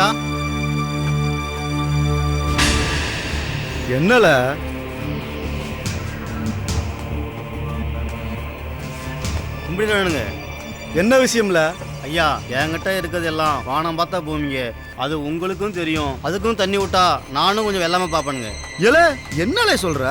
ஐயா என்னல? கும்பிடுங்க என்ன விஷயம்ல? ஐயா என்கிட்ட இருக்கிறது எல்லாம் வானம் பார்த்தா பூமிங்க. அது உங்களுக்கும் தெரியும். அதுக்கும் தண்ணி விட்டா நானும் கொஞ்சம் வெள்ளாம பார்ப்பேனுங்க. இல்ல என்னல சொல்ற?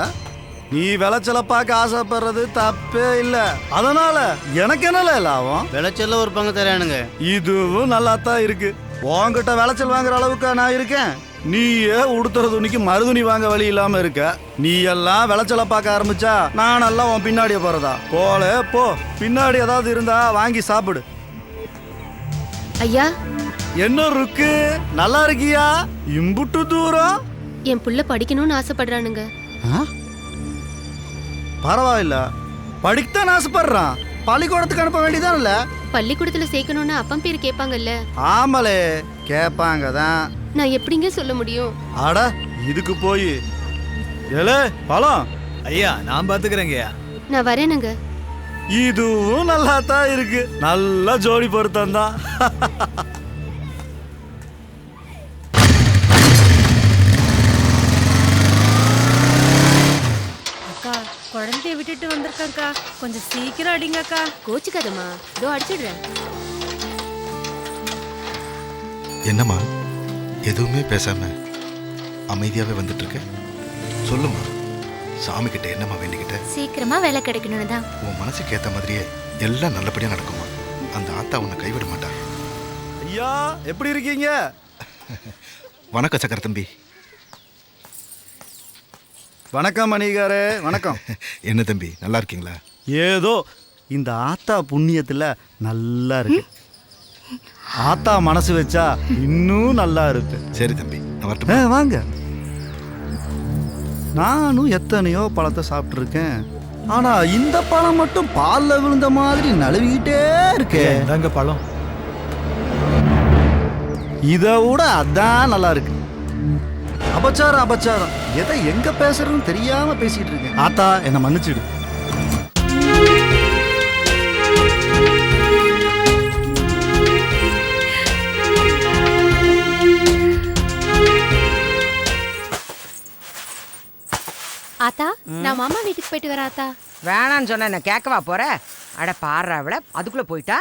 நீ விளைச்சல பார்க்க ஆசைப்படுறது தப்பே இல்ல. அதனால எனக்கு என்னல லாபம்? விளைச்சல்ல ஒரு பங்கு தரானுங்க. இதுவும் நல்லா தான் இருக்கு. உன்கிட்ட விளைச்சல் வாங்குற அளவுக்கு நான் இருக்கேன். நீயே உடுத்துற துணிக்கு மறுதுணி வாங்க வழி இல்லாம இருக்க. நீ எல்லாம் விளைச்சல பார்க்க ஆரம்பிச்சா நான் எல்லாம் உன் பின்னாடியே போறதா? போல போ. பின்னாடி ஏதாவது இருந்தா வாங்கி சாப்பிடு. ஐயா? என்ன இருக்கு நல்லா இருக்கியா? இம்புட்டு தூரம்? என் புள்ள படிக்கணும்னு ஆசைப்படுறானுங்க. ஆ? பரவாயில்ல. படிக்கத்தான் ஆசைப்படுறான். பள்ளிக்கூடத்துக்கு அனுப்ப வேண்டியதான்ல பள்ளிக்கூடத்துல சேர்க்கணும்னு அப்பன் பேர் கேட்பாங்கல்ல. ஆமலே கேட்பாங்க தான் நான் எப்படிங்க சொல்ல முடியும்? அட இதுக்கு போய். ஏலே பழம். ஐயா நான் பாத்துக்கிறேங்கய்யா நான் வரேனுங்க. இதுவும் நல்லா தான் இருக்கு. நல்ல ஜோடி பொருத்தம் தான் வந்திருக்கேன்க்கா கொஞ்சம் சீக்கிரம் அடிங்க அக்கா கோச்சுக்காதம்மா. இதோ அடிச்சிடுறேன். என்னம்மா? எதுவுமே பேசாம அமைதியாவே வந்துட்டு இருக்க சொல்லுமா சாமி கிட்ட என்னம்மா வேண்டிக்கிட்ட? சீக்கிரமா வேலை கிடைக்கணும்னு தான். உன் மனசுக்கு ஏத்த மாதிரியே எல்லாம் நல்லபடியா நடக்குமா அந்த ஆத்தா உன்னை கைவிட மாட்டா. ஐயா எப்படி இருக்கீங்க? வணக்கம் சக்கர தம்பி வணக்கம் மணிகாரே. வணக்கம். என்ன தம்பி நல்லா இருக்கீங்களா? ஏதோ இந்த ஆத்தா புண்ணியத்துல நல்லா இருக்கு. ஆத்தா மனசு வச்சா இன்னும் நல்லா இருக்கு. சரி தம்பி நான் வாங்க. நானும் எத்தனையோ பழத்தை சாப்பிட்ருக்கேன் ஆனா இந்த பழம் மட்டும் பால்ல விழுந்த மாதிரி நழுவிக்கிட்டே இருக்கே. இந்தாங்க பழம். இதை விட அதான் நல்லா இருக்கு. அபச்சாரம் அபச்சாரம். எதை எங்க பேசுறதுன்னு தெரியாம பேசிட்டு இருக்கேன். ஆத்தா என்ன மன்னிச்சிடு. ஆத்தா நான் மாமா வீட்டுக்கு போயிட்டு வரேன் ஆத்தா. வேணான்னு சொன்ன என்ன கேட்கவா போற? அட பாடுறா விட அதுக்குள்ள போயிட்டா?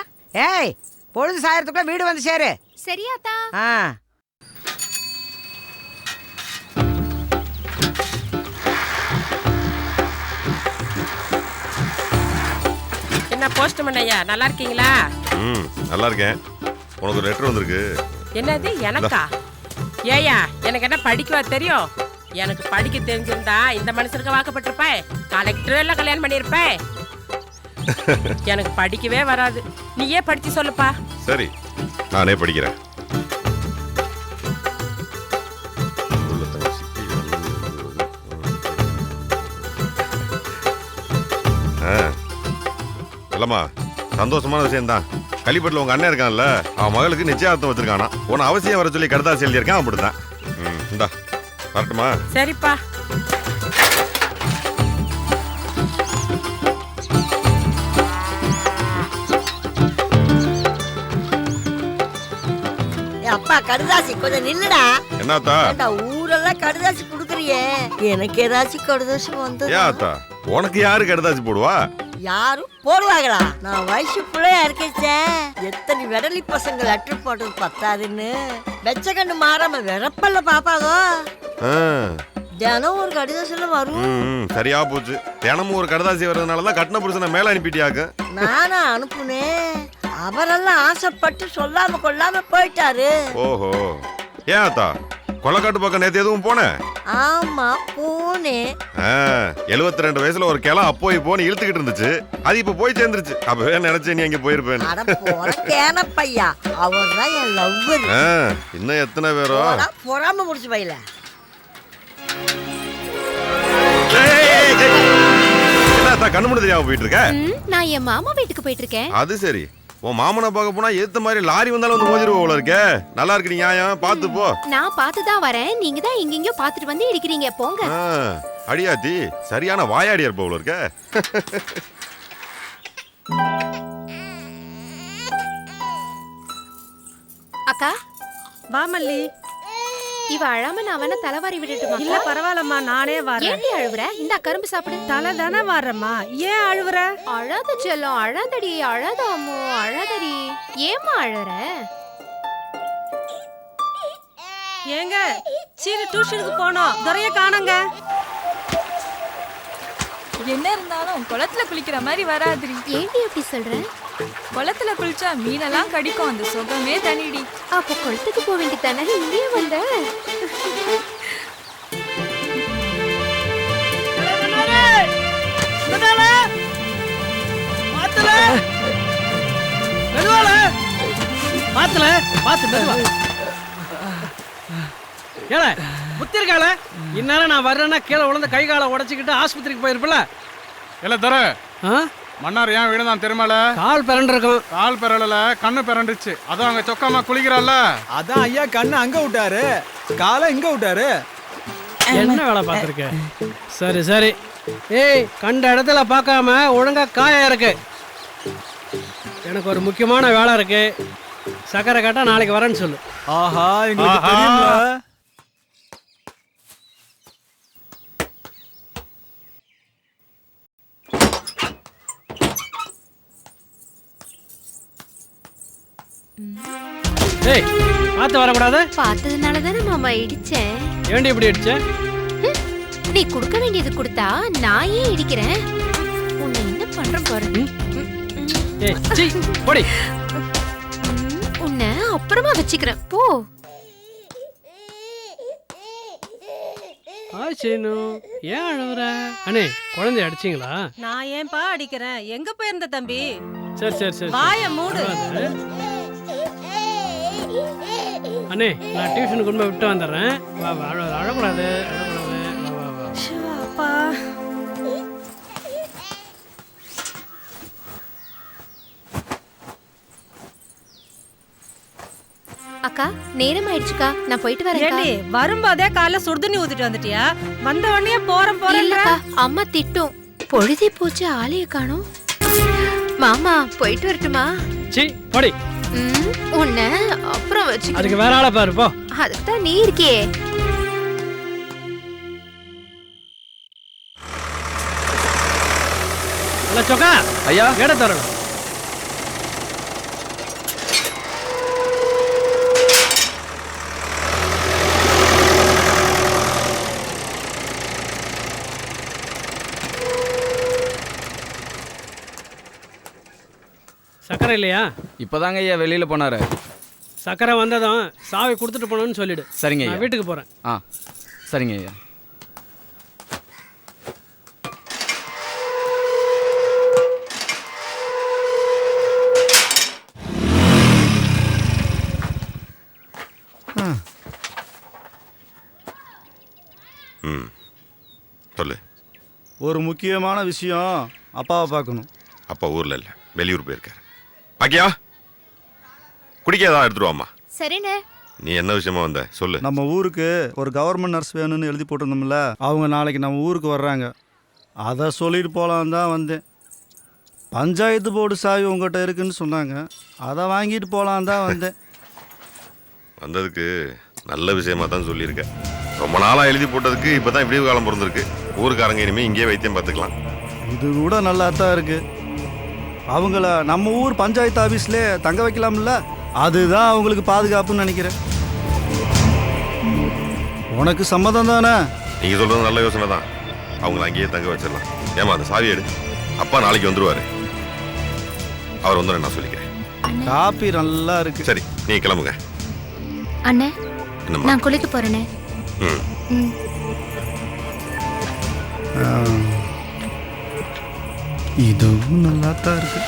ஏய் பொழுது சாயறதுக்குள்ள வீடு வந்து சேரு. சரி ஆத்தா. ஆ. என்ன போஸ்ட்மேன் ஐயா நல்லா இருக்கீங்களா? ம் நல்லா இருக்கேன். உனக்கு ஒரு லெட்டர் வந்திருக்கு. என்னது எனக்கா? ஏயா எனக்கு என்ன படிக்கவா தெரியும்? எனக்கு படிக்க தெரிஞ்சிருந்தா இந்த மனுஷனுக்கு வாக்கப்பட்டிருப்பேன் கலெக்டர் எல்லாம் கல்யாணம் பண்ணியிருப்பேன் எனக்கு படிக்கவே வராது. நீயே படிச்சு சொல்லுப்பா? சரி நானே படிக்கிறேன். இல்லம்மா சந்தோஷமான விஷயம்தான். கள்ளிப்பட்டில் உங்க அண்ணன் இருக்கான்ல அவன் மகளுக்கு நிச்சயார்த்தம் வச்சிருக்கானா? உன்னை அவசியம் வர சொல்லி கடுதாசி எழுதியிருக்கான் அப்படிதான் ம் இந்தா வரட்டுமா? சரிப்பா. அப்பா கடுதாசி கொஞ்சம் நில்லுடா. என்னத்தா? ஊரெல்லாம் கடுதாசி குடுக்குறியே? எனக்கு ஏதாச்சும் கடுதாசி வந்து ஏன் உனக்கு யாரு கடுதாசி போடுவா? யாரும் போடுவாங்களா? நான் வயசு பிள்ளையா இருக்கேச்சே எத்தனை விடலி பசங்க லெட்டர் போட்டது பத்தாதுன்னு. வெச்ச கண்ணு மாறாம விரப்பல்ல பாப்பாங்க ஆ. தினம் ஒரு கடிதாசில வரும். சரியா போச்சு. தினமும் ஒரு கடுதாசி வர்றதுனால தான் கட்டின புருஷனை மேல அனுப்பிட்டியாக்கு. நானா அனுப்புனேன். அவரெல்லாம் ஆசைப்பட்டு சொல்லாம கொள்ளாம போயிட்டாரு. ஓஹோ. ஏன் கொலக்காட்டு பக்கம் நேத்து எதுவும் போனேன் ஆமா போனேன். எழுபத்தி ரெண்டு வயசுல ஒரு கிளை அப்போ இப்போன்னு இழுத்துக்கிட்டு இருந்துச்சு. அது இப்ப போய் சேர்ந்துருச்சு. அப்பவே நினைச்சேன் நீ அங்க கேன பையா. அவர் தான் என் லவ்வர் ஆ, இன்னும் எத்தனை பேரோ? பொறாம முடிச்சு பையில. கண்ணு முடி தெரியாம போயிட்டு இருக்க? நான் என் மாமா வீட்டுக்கு போயிட்டு இருக்கேன். அது சரி. உன் மாமனை பார்க்க போனா ஏத்த மாதிரி லாரி வந்தாலும் வந்து மோதிருவோம் போல இருக்கே. நல்லா இருக்கு நீ நியாயம். பார்த்து போ. நான் பார்த்து தான் வரேன். நீங்க தான் எங்கெங்கயோ பார்த்துட்டு வந்து இடிக்கிறீங்க போங்க. ஆ, அடியாத்தி சரியான வாயாடியா இருப்ப போல இருக்க. அக்கா வா மல்லி. இவ அழாம நான் வேணா தலைவாரி விட்டுட்டுமா இல்ல பரவாயில்லம்மா நானே வரேன். ஏன்டி அழுவுற? இந்த கரும்பு சாப்பிடு. தலை தானே வர்றம்மா ஏன் அழுவுற? அழாத செல்லம் அழாதடி அழாத அம்மோ அழாதடி. ஏம்மா அழற? ஏங்க சீனி டியூஷனுக்கு போனோம். துறைய காணங்க. என்ன இருந்தாலும் குளத்துல குளிக்கிற மாதிரி வராதுடி. ஏன்டி அப்படி சொல்ற? குளத்துல குளிச்சா மீனெல்லாம் கடிக்கும் அந்த சுகமே தனிடி. அப்ப குளத்துக்கு போக வேண்டியதானே இங்கேயே வந்த. பாத்துல பாத்து மெதுவா ஏல முத்திருக்கால இந்நேரம் நான் வர்றேன்னா கீழே விழுந்து கை காலை உடச்சிக்கிட்டு ஆஸ்பத்திரிக்கு போயிருப்பல இல்ல தர. ஆ? மன்னார் ஏன் விழுந்தான் தெரியுமால? கால் பிறண்டிருக்கும் கால் பெறல கண்ணு பிறண்டுச்சு. அதுவும் அங்க சொக்காம குளிக்கிறாள்ல. அதான் ஐயா கண்ணு அங்க விட்டாரு. காலை இங்க விட்டாரு. என்ன வேலை பார்த்துருக்க? சரி சரி. ஏய் கண்ட இடத்துல பார்க்காம ஒழுங்கா காய இருக்கு. எனக்கு ஒரு முக்கியமான வேலை இருக்கு. சக்கரை கேட்டா நாளைக்கு வரேன்னு சொல்லு. ஆஹா எங்களுக்கு ஏய் பார்த்து வரக்கூடாது. பார்த்ததுனால தானே மாமா இடிச்சேன். ஏண்டி இப்படி அடிச்ச நீ கொடுக்க வேண்டியது கொடுத்தா நான் ஏன் இடிக்கிறேன்? உன்னை என்ன பண்றேன் பாரு. ஏய் சீ போடி. உன்னை அப்புறமா வச்சுக்கிறேன். போ. ஆ சீனு ஏன் அழுவுற? அண்ணே குழந்தைய அடிச்சிங்களா? நான் ஏன்பா அடிக்கிறேன்? எங்க போயிருந்த தம்பி? சரி சரி சரி வாய மூடு. அண்ணே நான் டியூஷனுக்கு போய் விட்டு வந்துடுறேன். வா வா அழ அழக்கூடாது அழக்கூடாது. வா வா வா. ஷோ, அப்பா அக்கா நேரம் ஆயிடுச்சுக்கா நான் போயிட்டு வரேன்க்கா. ஏண்டி வரும்போதே காலைல சுடுதண்ணி ஊத்திட்டு வந்துட்டியா? வந்த உடனே போறேன் போறேன் இல்லக்கா அம்மா திட்டும். பொழுதே போச்சு ஆளைய காணோம். மாமா போயிட்டு வரட்டுமா? சீ போடி. உன்னை அப்புறம் வச்சு அதுக்கு வேற ஆளை பாரு போ. அதுக்கு தான் நீ இருக்கியே. சொக்கா. ஐயா. எடை தரணும். சக்கரை இல்லையா? இப்பதாங்க ஐயா வெளியில போனாரு. சக்கரை வந்ததும் சாவி கொடுத்துட்டு போனோம்னு சொல்லிடு. சரிங்க நான் ஐயா. வீட்டுக்கு போறேன். ஆ சரிங்க ஐயா. ம். சொல்லு. ஒரு முக்கியமான விஷயம் அப்பாவை பார்க்கணும். அப்பா ஊர்ல இல்ல வெளியூர் போயிருக்காரு. பாக்கியா? குடிக்க ஏதாவது எடுத்துட்டு வாம்மா சரிண்ணே. நீ என்ன விஷயமா வந்த? சொல்லு. நம்ம ஊருக்கு ஒரு கவர்மெண்ட் நர்ஸ் வேணும்னு எழுதி போட்டிருந்தோம்ல அவங்க நாளைக்கு நம்ம ஊருக்கு வர்றாங்க. அதை சொல்லிட்டு போகலான் தான் வந்தேன். பஞ்சாயத்து போர்டு சாவி உங்கள்கிட்ட இருக்குன்னு சொன்னாங்க. அதை வாங்கிட்டு போகலான் தான் வந்தேன். வந்ததுக்கு நல்ல விஷயமா தான் சொல்லியிருக்க. ரொம்ப நாளா எழுதி போட்டதுக்கு இப்பதான் விடிவு காலம் பிறந்திருக்கு. ஊருக்காரங்க இனிமே இங்கேயே வைத்தியம் பார்த்துக்கலாம். இது கூட நல்லா தான் இருக்கு. அவங்கள நம்ம ஊர் பஞ்சாயத்து ஆஃபீஸ்லேயே தங்க வைக்கலாம்ல? அதுதான் அவங்களுக்கு பாதுகாப்புன்னு நினைக்கிறேன். உனக்கு சம்மதம் தானே? நீங்க சொல்றது நல்ல யோசனை தான். அவங்கள அங்கேயே தங்க வச்சிடலாம். ஏமா அந்த சாவி எடு. அப்பா நாளைக்கு வந்துருவாரு. அவர் வந்து நான் சொல்லிக்கிறேன். காப்பி நல்லா இருக்கு. சரி நீ கிளம்புங்க. அண்ணே என்னம்மா? நான் குளிக்க போறேனே. ம். ம். ஆ. இதுவும் நல்லா தான் இருக்கு.